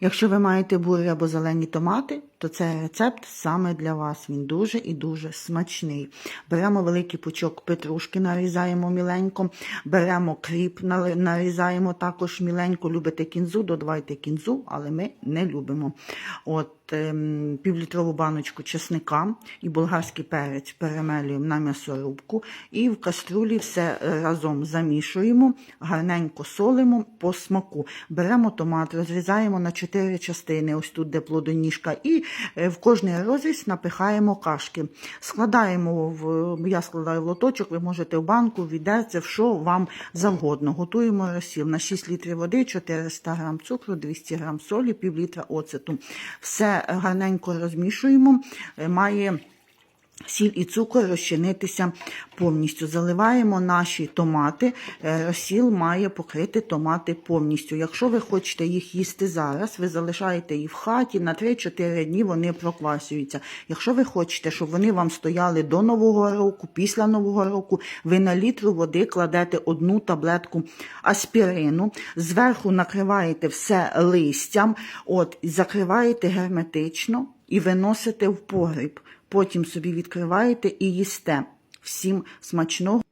Якщо ви маєте бурі або зелені томати, то це рецепт саме для вас. Він дуже і дуже смачний. Беремо великий пучок петрушки, нарізаємо міленько, беремо кріп, нарізаємо також міленько. Любите кінзу, додавайте кінзу, але ми не любимо. От півлітрову баночку чесника і болгарський перець перемелюємо на м'ясорубку і в каструлі все е, разом замішуємо, гарненько солимо по смаку. Беремо томат, розрізаємо на чотири частини, ось тут де плодоніжка, і е, в кожний розріз напихаємо кашки. Складаємо в я складаю в лоточок, ви можете в банку, в відерце, в що вам завгодно. Готуємо розсіл на 6 літрів води, 400 грам цукру, 200 грам солі, пів літра оцету. Все гарненько розмішуємо. Е, Має Сіль і цукор розчинитися повністю. Заливаємо наші томати. Е, Розсіл має покрити томати повністю. Якщо ви хочете їх їсти зараз, ви залишаєте їх в хаті на 3-4 дні вони проквасюються. Якщо ви хочете, щоб вони вам стояли до Нового року, після Нового року, ви на літру води кладете одну таблетку аспірину, зверху накриваєте все листям, от, закриваєте герметично і виносите в погріб. Потім собі відкриваєте і їсте. Всім смачного.